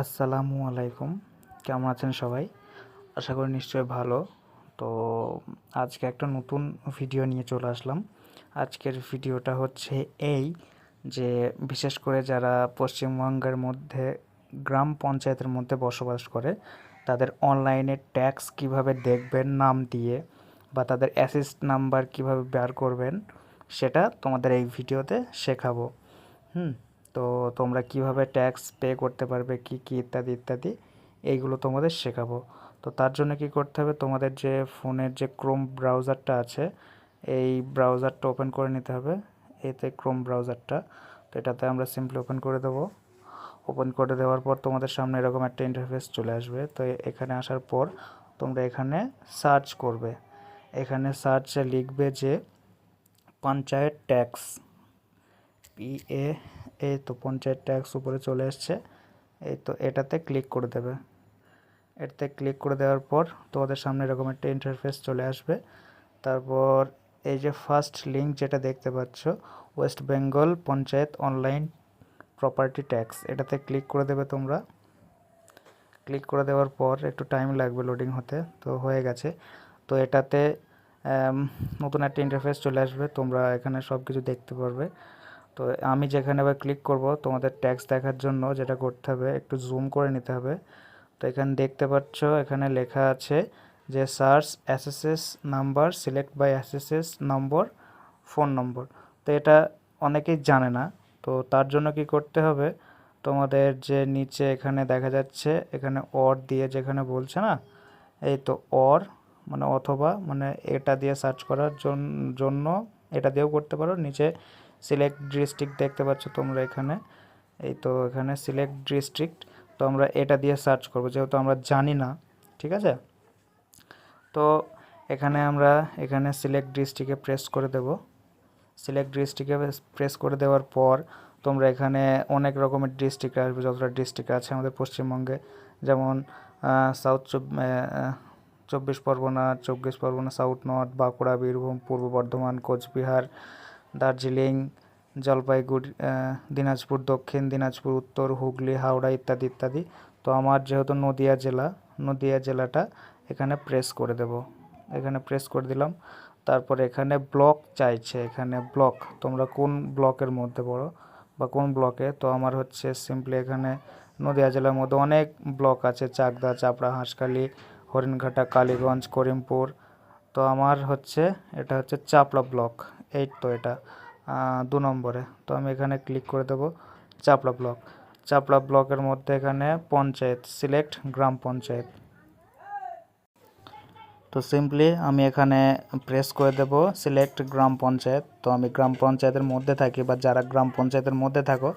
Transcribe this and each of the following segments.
আসসালামু আলাইকুম। কেমন আছেন সবাই? আশা করি নিশ্চয়ই ভালো। তো আজকে একটা নতুন ভিডিও নিয়ে চলে আসলাম। আজকের ভিডিওটা হচ্ছে এই যে, বিশেষ করে যারা পশ্চিমবঙ্গের মধ্যে গ্রাম পঞ্চায়েতের মধ্যে বসবাস করে, তাদের অনলাইনে ট্যাক্স কীভাবে দেখবেন, নাম দিয়ে বা তাদের অ্যাসিস্ট নাম্বার কীভাবে বের করবেন, সেটা তোমাদের এই ভিডিওতে শেখাবো। হুম? তো তোমরা কীভাবে ট্যাক্স পে করতে পারবে, কি কি ইত্যাদি ইত্যাদি, এইগুলো তোমাদের শেখাবো। তো তার জন্য কি করতে হবে, তোমাদের যে ফোনের যে ক্রোম ব্রাউজারটা আছে, এই ব্রাউজারটা ওপেন করে নিতে হবে। এতে ক্রোম ব্রাউজারটা তো এটাতে আমরা সিম্পলি ওপেন করে দেবো। ওপেন করে দেওয়ার পর তোমাদের সামনে এরকম একটা ইন্টারফেস চলে আসবে। তো এখানে আসার পর তোমরা এখানে সার্চ করবে। এখানে সার্চে লিখবে যে, পঞ্চায়েত ট্যাক্স পি এ এই তো পঞ্চায়েত ট্যাক্স উপরে চলে এসছে। এই তো এটাতে ক্লিক করে দেবে। এটাতে ক্লিক করে দেওয়ার পর তোমাদের সামনে এরকম একটা ইন্টারফেস চলে আসবে। তারপর এই যে ফার্স্ট লিঙ্ক যেটা দেখতে পাচ্ছ West Bengal panchayat online property tax এটাতে ক্লিক করে দেবে তোমরা। ক্লিক করে দেওয়ার পর একটু টাইম লাগবে লোডিং হতে, তো হয়ে গেছে। তো এটাতে নতুন একটা ইন্টারফেস চলে আসবে, তোমরা এখানে সব কিছু দেখতে পারবে। তো আমি যেখানে আবার ক্লিক করব, তোমাদের ট্যাক্স দেখার জন্য যেটা করতে হবে, একটু জুম করে নিতে হবে। তো এখানে দেখতে পাচ্ছ, এখানে লেখা আছে যে search assessee number select by assessee number phone number তো এটা অনেকেই জানে না, তো তার জন্য কি করতে হবে, তোমাদের যে নিচে এখানে দেখা যাচ্ছে, এখানে অর দিয়ে যেখানে বলছে না, এই তো অর মানে অথবা মানে এটা দিয়ে সার্চ করার জন্য এটা দিয়েও করতে পারো। নিচে সিলেক্ট ডিস্ট্রিক্ট দেখতে পাচ্ছ তোমরা এখানে। এই তো এখানে সিলেক্ট ডিস্ট্রিক্ট তো আমরা এটা দিয়ে সার্চ করব, যেহেতু আমরা জানি না, ঠিক আছে? তো এখানে আমরা এখানে সিলেক্ট ডিস্ট্রিক্টে প্রেস করে দেব। সিলেক্ট ডিস্ট্রিক্টে প্রেস করে দেওয়ার পর তোমরা এখানে অনেক রকমের ডিস্ট্রিক্ট আসবে, যতটা ডিস্ট্রিক্ট আছে আমাদের পশ্চিমবঙ্গে। যেমন সাউথ চব্বিশ পরগনা চব্বিশ পরগনা সাউথ নর্থ বাঁকুড়া, বীরভূম, পূর্ব বর্ধমান, কোচবিহার দার্জিলিং, জলপাইগুড়ি দিনাজপুর, দক্ষিণ দিনাজপুর, উত্তর হুগলি, হাওড়া ইত্যাদি ইত্যাদি। তো আমার যেহেতু নদিয়া জেলা, নদিয়া জেলাটা এখানে প্রেস করে দেব। এখানে প্রেস করে দিলাম। তারপর এখানে ব্লক চাইছে, এখানে ব্লক তোমরা কোন ব্লকের মধ্যে পড়ো বা কোন ব্লকে তো আমার হচ্ছে সিম্পলি এখানে নদিয়া জেলার মধ্যে অনেক ব্লক আছে। চাকদা, চাপড়া, হাঁসখালি, হরিণঘাটা, কালীগঞ্জ, করিমপুর। তো আমার হচ্ছে, এটা হচ্ছে চাপড়া ব্লক এই তো এটা দু নম্বরে। তো আমি এখানে ক্লিক করে দেবো চাপড়া ব্লক চাপড়া ব্লকের মধ্যে এখানে পঞ্চায়েত সিলেক্ট গ্রাম পঞ্চায়েত। তো সিম্পলি আমি এখানে প্রেস করে দেব সিলেক্ট গ্রাম পঞ্চায়েত। তো আমি গ্রাম পঞ্চায়েতের মধ্যে থাকি বা যারা গ্রাম পঞ্চায়েতের মধ্যে থাকো,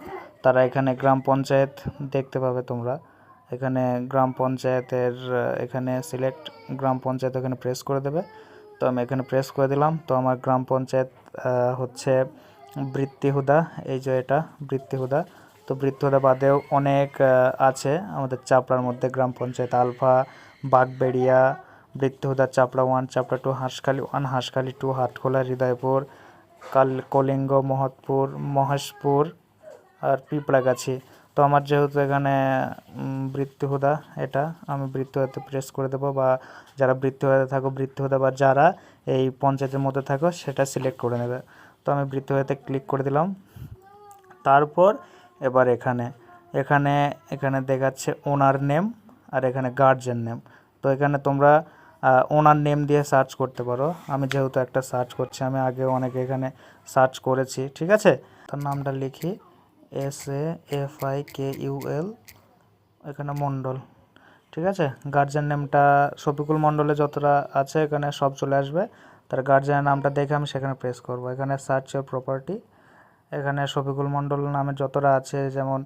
তারা এখানে গ্রাম পঞ্চায়েত দেখতে পাবে তোমরা। এখানে গ্রাম পঞ্চায়েতের, এখানে সিলেক্ট গ্রাম পঞ্চায়েত এখানে প্রেস করে দেবে। তো আমি এখানে প্রেস করে দিলাম। তো আমার গ্রাম পঞ্চায়েত হচ্ছে বৃত্তিহুদা এই যে এটা বৃত্তিহুদা তো বৃত্তিহুদা বাদেও অনেক আছে আমাদের চাপড়ার মধ্যে, গ্রাম panchayat Alfa, Bagberia Brittihuda Chapra one Chapra two Hanskhali one Hanskhali two Hatkhola Hridaypur, কাল, কলিঙ্গ, মহৎপুর, মহেশপুর আর পিঁপড়াগাছি। তো আমার যেহেতু এখানে বৃত্তিহুদা এটা, আমি বৃত্তিহুদাতে প্রেস করে দেবো বা যারা বৃত্তিহুদাতে থাকো, বৃত্তি বৃত্তিহুদা বা যারা এই পঞ্চায়েতের মধ্যে থাকো, সেটা সিলেক্ট করে নেবে। তো আমি বৃত্তিহুদাতে ক্লিক করে দিলাম। তারপর এবার এখানে এখানে এখানে দেখাচ্ছে ওনার নেম আর এখানে গার্জেন নেম তো এখানে তোমরা ওনার নেম দিয়ে সার্চ করতে পারো। আমি যেহেতু একটা সার্চ করছি, আমি আগে অনেকে এখানে সার্চ করেছি, ঠিক আছে? তার নামটা লিখি। S A F I K U L এখানে মণ্ডল, ঠিক আছে? গার্জেন নেমটা শফিকুল মণ্ডলে যতটা আছে এখানে সব চলে আসবে। তার গার্জেনের নামটা দেখে আমি সেখানে প্রেস করব। এখানে সার্চ প্রপার্টি এখানে শফিকুল মণ্ডল নামে যতটা আছে, যেমন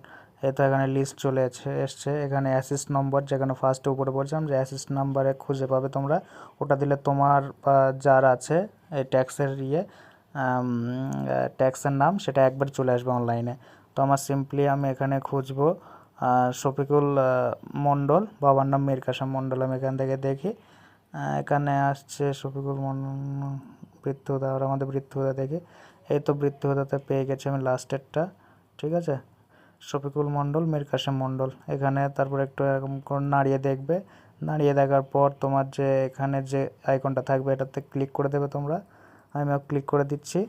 এই তো এখানে লিস্ট চলে এসছে। এখানে অ্যাসিস্ট নম্বর যেখানে ফার্স্টে উপরে বলছিলাম যে অ্যাসিস্ট নাম্বারে খুঁজে পাবে তোমরা। ওটা দিলে তোমার, বা যার আছে, এই ট্যাক্সের ইয়ে ট্যাক্সের নাম, সেটা একবার চলে আসবে অনলাইনে আমার সিম্পলি আমি এখানে খুঁজবো শফিকুল মণ্ডল, বাবার নাম মীর কাসম মণ্ডল আমি এখান থেকে দেখি। এখানে আসছে শফিকুল মণ্ডল বৃত্তহুদা আর আমাদের বৃত্তহুদা দেখি। এই তো বৃত্তহুদাতে পেয়ে গেছি আমি লাস্টেরটা ঠিক আছে? শফিকুল মণ্ডল মীর কাসেম মণ্ডল, এখানে তারপর একটু এরকম করে নাড়িয়ে দেখবে। নাড়িয়ে দেখার পর তোমার যে এখানে যে আইকনটা থাকবে, এটাতে ক্লিক করে দেবে তোমরা। আমিও ক্লিক করে দিচ্ছি।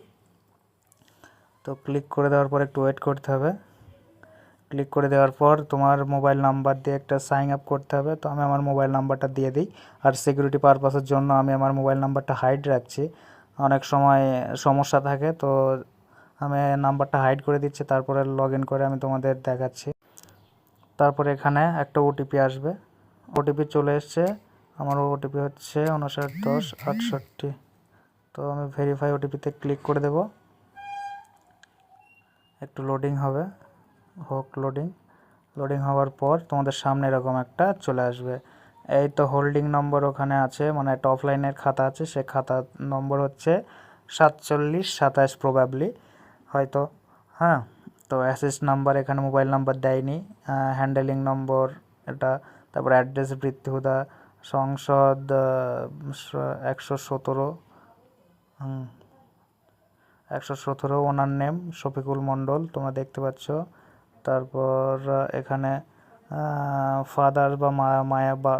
তো ক্লিক করে দেওয়ার পর একটু ওয়েট করতে হবে। ক্লিক করে দেওয়ার পর তোমার মোবাইল নাম্বার দিয়ে একটা সাইন আপ করতে হবে। তো আমি আমার মোবাইল নাম্বারটা দিয়ে দিই। আর সিকিউরিটি পারপাসের জন্য আমি আমার মোবাইল নাম্বারটা হাইড রাখছি। অনেক সময় সমস্যা থাকে, তো আমি নাম্বারটা হাইড করে দিচ্ছি। তারপরে লগ করে আমি তোমাদের দেখাচ্ছি। তারপরে এখানে একটা ওটিপি আসবে। ওটিপি চলে এসছে। আমার ওটিপি হচ্ছে উনষাট দশ আটষট্টি। তো আমি ভেরিফাই ওটিপিতে ক্লিক করে দেব। একটু লোডিং হবে হোক লোডিং লোডিং হওয়ার পর তোমাদের সামনে এরকম একটা চলে আসবে। এই তো হোল্ডিং নম্বর ওখানে আছে মানে একটা অফলাইনের খাতা আছে, সে খাতা নম্বর হচ্ছে সাতচল্লিশ সাতাশ প্রবাবলি হয়তো। হ্যাঁ তো অ্যাসেস নাম্বার এখানে মোবাইল নাম্বার দেয়নি হ্যান্ডেলিং নম্বর এটা, তারপর অ্যাড্রেস বৃত্তিহুদা সংসদ একশো সতেরো, হুম। একশো সতেরো ওনার নেম শফিকুল মণ্ডল, তোমরা দেখতে পাচ্ছ। তারপর এখানে ফাদার বা মা, মায়া বা,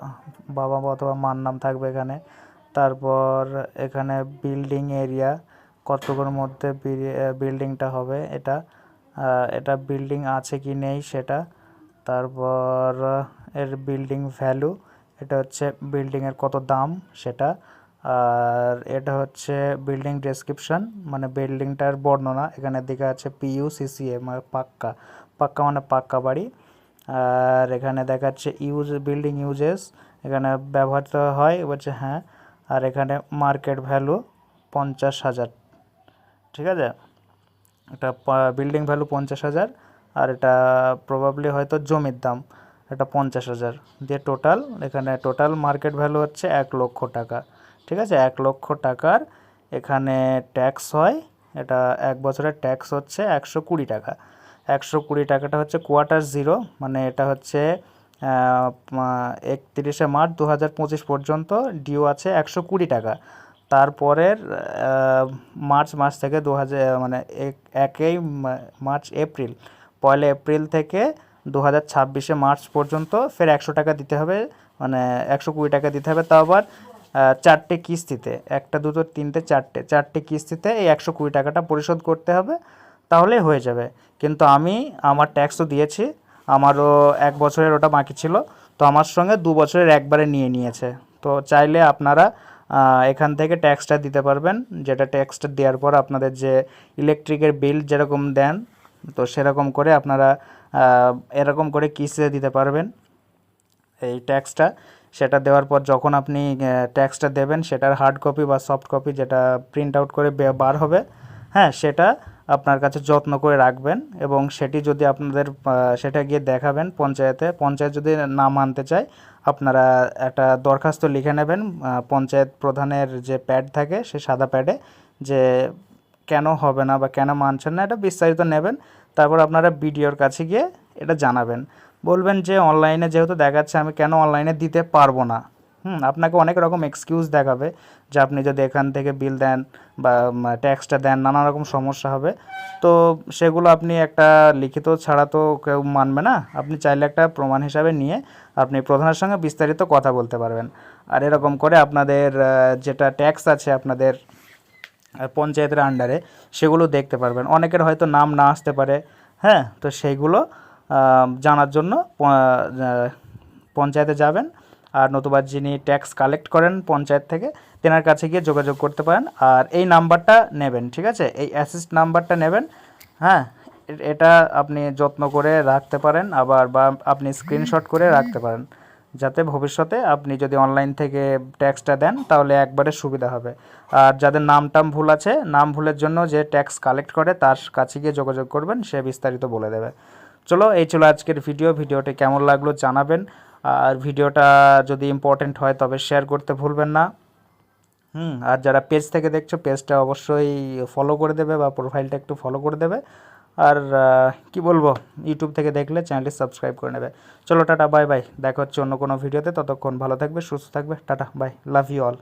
বাবা অথবা মার নাম থাকবে এখানে। তারপর, এখানে বিল্ডিং এরিয়া কতটুকুর মধ্যে বিল্ডিংটা হবে এটা এটা বিল্ডিং আছে কি নেই সেটা। তারপর, এর বিল্ডিং ভ্যালু, এটা হচ্ছে বিল্ডিংয়ের কত দাম সেটা। আর এটা হচ্ছে বিল্ডিং ডেসক্রিপশন মানে বিল্ডিংটার বর্ণনা। এখানের দিকে আছে পিইউ সিসিএ মানে পাক্কা। পাক্কা মানে পাক্কা বাড়ি। আর এখানে দেখাচ্ছে ইউজ বিল্ডিং ইউজেস এখানে ব্যবহৃত হয় বলছে হ্যাঁ। আর এখানে মার্কেট ভ্যালু পঞ্চাশ হাজার। ঠিক আছে? এটা বিল্ডিং ভ্যালু পঞ্চাশ হাজার, আর এটা প্রবাবলি হয়তো জমির দাম, এটা পঞ্চাশ হাজার। দিয়ে টোটাল এখানে টোটাল মার্কেট ভ্যালু হচ্ছে এক লক্ষ টাকা। ঠিক আছে? এক লক্ষ টাকার এখানে ট্যাক্স হয়। এটা এক বছরের ট্যাক্স হচ্ছে একশো কুড়ি টাকা। একশো কুড়ি টাকাটা হচ্ছে কোয়ার্টার জিরো মানে এটা হচ্ছে একত্রিশে মার্চ দু হাজার পঁচিশ পর্যন্ত ডিও আছে একশো কুড়ি টাকা। তারপরের মার্চ মাস থেকে দু হাজার মানে একই মার্চ এপ্রিল। পয়লা এপ্রিল থেকে দু হাজার মার্চ পর্যন্ত ফের একশো টাকা দিতে হবে মানে একশো কুড়ি টাকা দিতে হবে। তাও আবার চারটে কিস্তিতে, একটা, দুটো, তিনটে, চারটে চারটে কিস্তিতে এই একশো কুড়ি টাকাটা পরিশোধ করতে হবে, তাহলে হয়ে যাবে। কিন্তু আমি, আমার ট্যাক্স তো দিয়েছি, আমারও এক বছরের ওটা বাকি ছিল, তো আমার সঙ্গে দু বছরের একবারে নিয়ে নিয়েছে। তো চাইলে আপনারা এখান থেকে ট্যাক্সটা দিতে পারবেন, যেটা ট্যাক্সটা দেওয়ার পর আপনাদের যে ইলেকট্রিকের বিল যেরকম দেন, তো সেরকম করে আপনারা এরকম করে কিস্তিতে দিতে পারবেন এই ট্যাক্সটা সেটা দেওয়ার পর যখন আপনি ট্যাক্সটা দেবেন, সেটার হার্ড কপি বা সফট কপি যেটা প্রিন্ট আউট করে বার হবে হ্যাঁ সেটা আপনার কাছে যত্ন করে রাখবেন এবং সেটি যদি আপনাদের সেটা গিয়ে দেখাবেন পঞ্চায়েতে, পঞ্চায়েত যদি না মানতে চায়, আপনারা একটা দরখাস্ত লিখে নেবেন পঞ্চায়েত প্রধানের যে প্যাড থাকে, সে সাদা প্যাডে যে কেন হবে না বা কেন মানছেন না, এটা বিস্তারিত নেবেন, তারপর আপনারা বিডিওর কাছে গিয়ে এটা জানাবেন। বলবেন যে অনলাইনে যেহেতু দেখাচ্ছে, আমি কেন অনলাইনে দিতে পারব না? হুম, আপনাকে অনেক রকম এক্সকিউজ দেখাবে যে আপনি যদি এখান থেকে বিল দেন বা ট্যাক্সটা দেন, নানা রকম সমস্যা হবে। তো সেগুলো আপনি একটা লিখিত ছাড়া তো কেউ মানবে না। আপনি চাইলে একটা প্রমাণ হিসাবে নিয়ে আপনি প্রধানের সঙ্গে বিস্তারিত কথা বলতে পারবেন। আর এরকম করে আপনাদের যেটা ট্যাক্স আছে আপনাদের পঞ্চায়েতের আন্ডারে সেগুলো দেখতে পারবেন। অনেকের হয়তো নাম না আসতে পারে। হ্যাঁ তো সেইগুলো জানার জন্য পঞ্চায়েতে যাবেন। আর নতুবা যিনি ট্যাক্স কালেক্ট করেন পঞ্চায়েত থেকে, তেনার কাছে গিয়ে যোগাযোগ করতে পারেন। আর এই নাম্বারটা নেবেন, ঠিক আছে? এই অ্যাসিস্ট নাম্বারটা নেবেন। হ্যাঁ এটা আপনি যত্ন করে রাখতে পারেন, আবার বা আপনি স্ক্রিনশট করে রাখতে পারেন, যাতে ভবিষ্যতে আপনি যদি অনলাইন থেকে ট্যাক্সটা দেন, তাহলে একবারে সুবিধা হবে। আর যাদের নাম টাম ভুল আছে, নাম ভুলের জন্য যে ট্যাক্স কালেক্ট করে, তার কাছে গিয়ে যোগাযোগ করবেন, সে বিস্তারিত বলে দেবে। চলো, এই ছিল আজকের ভিডিও ভিডিওটি কেমন লাগল জানাবেন। আর ভিডিওটা যদি ইম্পর্টেন্ট হয়, তবে শেয়ার করতে ভুলবেন না। হুম, আর যারা পেজ থেকে দেখছ পেজটা অবশ্যই ফলো করে দেবে বা প্রোফাইলটা একটু ফলো করে দেবে। আর কি বলব ইউটিউব থেকে দেখলে চ্যানেলটি সাবস্ক্রাইব করে নেবে। চলো, টাটা বাই বাই দেখা হচ্ছে অন্য কোনো ভিডিওতে ততক্ষণ ভালো থাকবে, সুস্থ থাকবে। Tata bye love you all